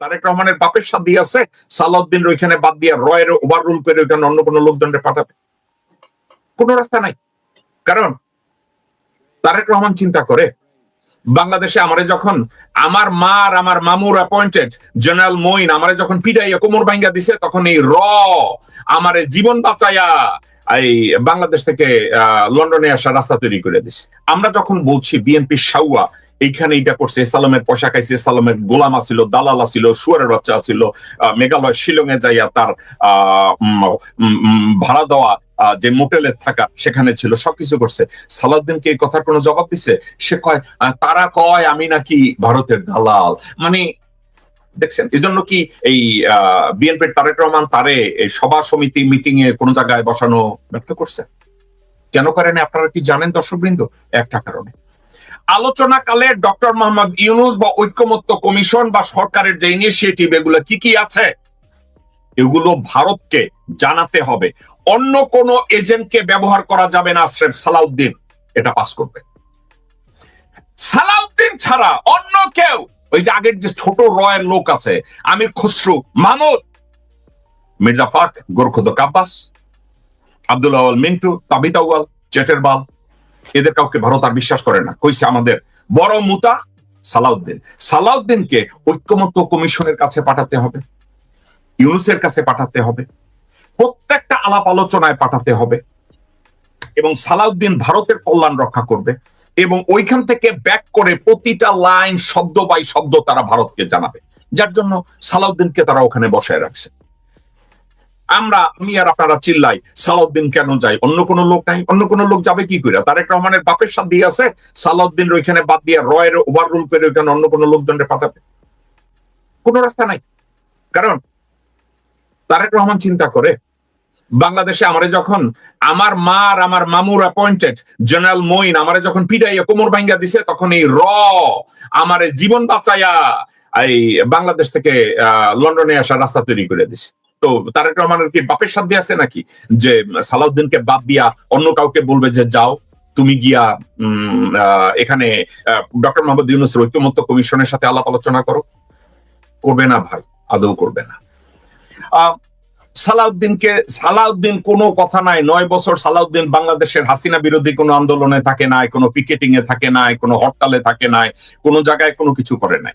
তারেক রহমানের বাপের সাথে আছে, সালাউদ্দিন ওইখানে বাদ দিয়ে রয়ের ওভার রুল করে ওইখানে অন্য কোনো লোকজনকে পাঠাবে। কোনো রাস্তা নাই। কারণ তারেক রহমান চিন্তা করে, বাংলাদেশে আমারে যখন আমার মা আর আমার মামুর অ্যাপয়েন্টেড জেনারেল মইন আমারে যখন পিডাইয়া কোমর ভাঙ্গা দিছে, তখন এই র আমারে জীবন বাঁচাইয়া এই বাংলাদেশ থেকে লন্ডনে আসা রাস্তা তৈরি করে দিছে। আমরা যখন বলছি বিএনপি সাউয়া এইখানে এটা করছে। সালামের পয়সা খাইছে সালামের গোলাম আছিল দালাল আছিল সুয়ারের বাচ্চা ছিল আহ, মেঘালয় শিলংয়ে যাইয়া তার ভাড়া দেওয়া যে মোটেলে থাকা সেখানে ছিল সবকিছু করছে। সালাউদ্দিনকে এই কথার কোনো জবাব দিছে? সে কয় তারা কয় আমি নাকি ভারতের দালাল। মানে দেখছেন এই জন্য কি এই বিএনপির তারেক রহমান তারে এই সভা সমিতি মিটিং এ কোনো জায়গায় বসানো ব্যর্থ করছে? কেন করেন? আপনারা কি জানেন দর্শকবৃন্দ? একটা কারণে। আলোচনাকালে ডক্টর মোহাম্মদ ইউনুস বা ঐক্যমত্য কমিশন বা সরকারের যে ইনিশিয়েটিভ এগুলো কি কি আছে? এগুলো ভারতকে জানাতে হবে। অন্য কোন এজেন্টকে ব্যবহার করা যাবে না, স্রেফ সালাউদ্দিন। এটা পাস করবে। সালাউদ্দিন ছাড়া অন্য কেউ ওই যে আগের যে ছোট রয়ের লোক আছে, আমির খসরু মাহমুদ মির্জা ফাক গোরখুদ আব্বাস আব্দুল মিন্টু, তাবিত আউয়াল চেটের বাল। এদের কাউকে ভারত আর বিশ্বাস করে না। কইছে আমাদের বড় মুতা সালাউদ্দিন। সালাউদ্দিনকে ঐক্যমত্য কমিশনের কাছে পাঠাতে হবে, ইউনুসের কাছে পাঠাতে হবে, প্রত্যেকটা আলাপ আলোচনায় পাঠাতে হবে এবং সালাউদ্দিন ভারতের কল্যাণ রক্ষা করবে এবং ওইখান থেকে ব্যাক করে প্রতিটা লাইন শব্দ বাই শব্দ তারা ভারতকে জানাবে। যার জন্য সালাউদ্দিনকে তারা ওখানে বসায় রাখছে। আমরা, আমি আর আপনারা চিল্লাই, সালাউদ্দিন কেন যায়? অন্য কোনো লোক নাই, অন্য কোনো লোক যাবে কি করে তারেক রহমানের বাপের সাথে আছে সালাউদ্দিন ওইখানে বাদ দিয়ে রয়ের ওভার রুল করে ওইখানে অন্য কোনো লোকজনকে পাঠাবে। কোনো রাস্তা নাই। কারণ, তারেক রহমান চিন্তা করে, বাংলাদেশে আমারে যখন আমার মা আর আমার মামুর অ্যাপয়েন্টেড জেনারেল মইন আমারে যখন পিডাইয়া কোমর ভাঙ্গা দিছে, তখন এই র আমারে জীবন বাঁচাইয়া এই বাংলাদেশ থেকে লন্ডনে আসা রাস্তা তৈরি করে দিছে। তো তারেক রহমানের কি বাপের সাথে আছে নাকি? যে সালাউদ্দিনকে বাদ দিয়া অন্য কাউকে বলবে যে যাও, তুমি গিয়া এখানে ডক্টর মোহাম্মদ ইউনুসের ঐক্যমত্য কমিশনের সাথে আলাপ আলোচনা করো। করবে না ভাই, আদৌ করবে না। সালাউদ্দিনকে, সালাউদ্দিন কোনো কথা নাই, নয় বছর সালাউদ্দিন বাংলাদেশের হাসিনা বিরোধী কোনো আন্দোলনে থাকে নাই, কোনো পিকেটিং এ থাকে নাই, কোনো হরতালে থাকে নাই, কোনো জায়গায় কোনো কিছু করে নাই।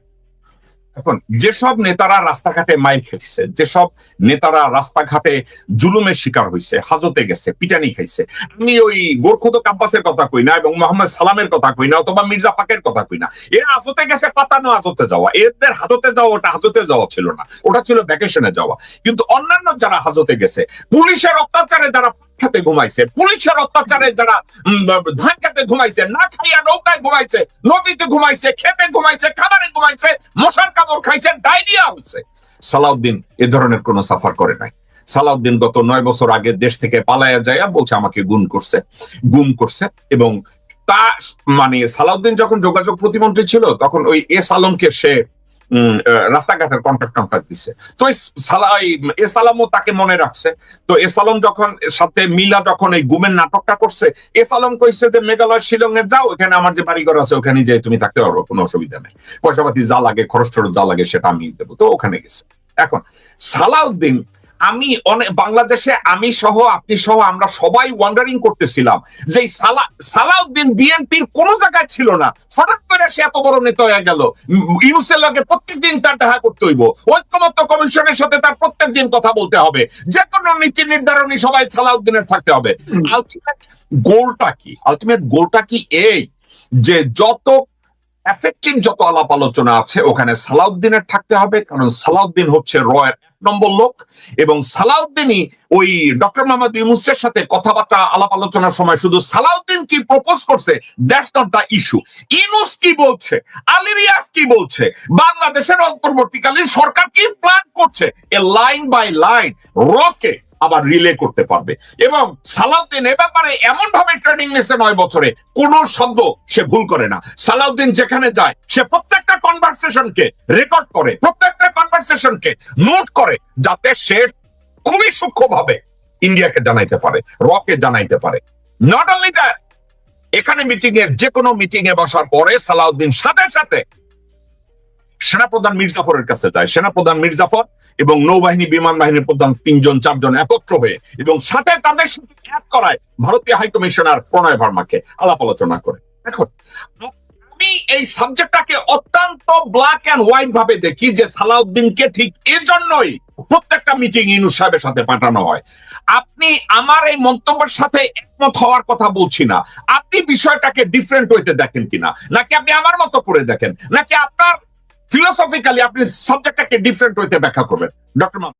এখন যেসব নেতারা রাস্তাঘাটে মাইর খেয়েছে যেসব নেতারা রাস্তাঘাটে জুলুমের শিকার হয়েছে হাজতে গেছে, পিটানি খাইছে, আমি ওই গোরখদ কাব্বাসের কথা কই না এবং মোহাম্মদ সালামের কথা কই না অথবা মির্জা ফাকের কথা কই না, এরা হাজতে গেছে, পাতানো হাজতে যাওয়া, এদের হাজতে যাওয়া ওটা হাজতে যাওয়া ছিল না, ওটা ছিল ভ্যাকেশনে যাওয়া, কিন্তু অন্যান্য যারা হাজতে গেছে, পুলিশের অত্যাচারে যারা খেতে ঘুমাইছে। পুলিশের অত্যাচারে যারা ধান খেতে ঘুমাইছে, না খাইয়া নৌকায় ঘুমাইছে, নদীতে ঘুমাইছে খেতে ঘুমাইছে খাবারে ঘুমাইছে, মশার কামড় খাইছে, ডায়রিয়া হয়েছে সালাউদ্দিন এ ধরনের কোনো সাফার করে নাই। সালাউদ্দিন গত নয় বছর আগে দেশ থেকে পালায়া যায় বলছে, আমাকে গুম করছে। গুম করছে এবং তা মানে সালাউদ্দিন যখন যোগাযোগ প্রতিমন্ত্রী ছিল, তখন ওই এস আলমকে সে রাস্তাঘাটের কন্ট্রাক্ট কন্ট্রাক্ট দিচ্ছে তো এসালামও তাকে মনে রাখছে। তো এসালাম যখন, সাথে মিলা যখন এই গুমের নাটকটা করছে এসালাম কইছে যে, মেঘালয় শিলং এ যাও, এখানে আমার যে বাড়িঘর আছে, ওখানে যে তুমি থাকতে পারো, কোনো অসুবিধা নেই। পয়সা পাতি যা লাগে, খরচ টরচ যা লাগে, সেটা আমি দেবো। তো ওখানে গেছে। এখন, সালাউদ্দিন আমি অনেক বাংলাদেশে আমি সহ আপনি সহ আমরা সবাই ওয়ান্ডারিং করতেছিলাম যে সালা সালাউদ্দিন বিএনপির কোন জায়গায় ছিল না। হঠাৎ করে সে এত বড় নেতা হয়ে গেল। ইউনুসের লগে প্রত্যেকদিন তার দেখা করতে হইব। ঐক্যমত্য কমিশনের সাথে তার প্রত্যেকদিন কথা বলতে হবে। যে কোনো নীতি নির্ধারণী সবাই সালাউদ্দিনের থাকতে হবে। আলটিমেট গোলটা কি? আলটিমেট গোলটা কি এই? যে যত এফেক্টিভ যত আলাপ আলোচনা আছে ওখানে সালাউদ্দিনের থাকতে হবে। কারণ সালাউদ্দিন হচ্ছে রয়ের নম্বর লোক এবং সালাউদ্দিনই ওই ডক্টর মোহাম্মদ ইউনুসের সাথে কথাবার্তা, আলাপ আলোচনার সময় শুধু সালাউদ্দিন কি প্রপোজ করছে? That's not the issue Yunus কি বলছে? আলিরিয়াস কি বলছে? বাংলাদেশের অন্তর্বর্তীকালীন সরকার কি প্ল্যান করছে? এ লাইন বাই লাইন রকে আবার রিলে করতে পারবে। এবং সালাউদ্দিন এ ব্যাপারে এমন ভাবে ট্রেনিং নিয়েছে নয় বছরে, কোন শব্দ সে ভুল করে না। সালাউদ্দিন যেখানে যায়, সে প্রত্যেকটা কনভারসেশনকে রেকর্ড করে, প্রত্যেকটা কনভারসেশনকে নোট করে, যাতে সে খুবই সূক্ষ্মভাবে ইন্ডিয়াকে জানাইতে পারে, রকে জানাইতে পারে। নট অনলি দ্যাট এখানে মিটিং যে কোনো মিটিং এ বসার পরে সালাউদ্দিন সাথে সাথে সেনাপ্রধান মির্জাফরের কাছে যায়। সেনাপ্রধান মির্জাফর এবং নৌবাহিনী, বিমান বাহিনীর প্রধান তিনজন, চারজন একত্র হয়ে এবং সাথে তাদের সাথে এক করায় ভারতীয় হাই কমিশনার প্রণয় ভার্মাকে আলাপ আলোচনা করে। এখন আমি এই সাবজেক্টটাকে অত্যন্ত ব্ল্যাক অ্যান্ড হোয়াইট ভাবে দেখি যে সালাউদ্দিনকে ঠিক এজন্যই প্রত্যেকটা মিটিং ইনুস সাহেবের সাথে পাঠানো হয়। আপনি আমার এই মন্তব্যের সাথে একমত হওয়ার কথা বলছি না। আপনি বিষয়টাকে ডিফারেন্ট হইতে দেখেন কিনা? নাকি আপনি আমার মতো করে দেখেন? নাকি আপনার ফিলোসফিক্যালি আপনি সাবজেক্টটাকে ডিফারেন্ট হইতে ব্যাখ্যা করবেন? ডক্টর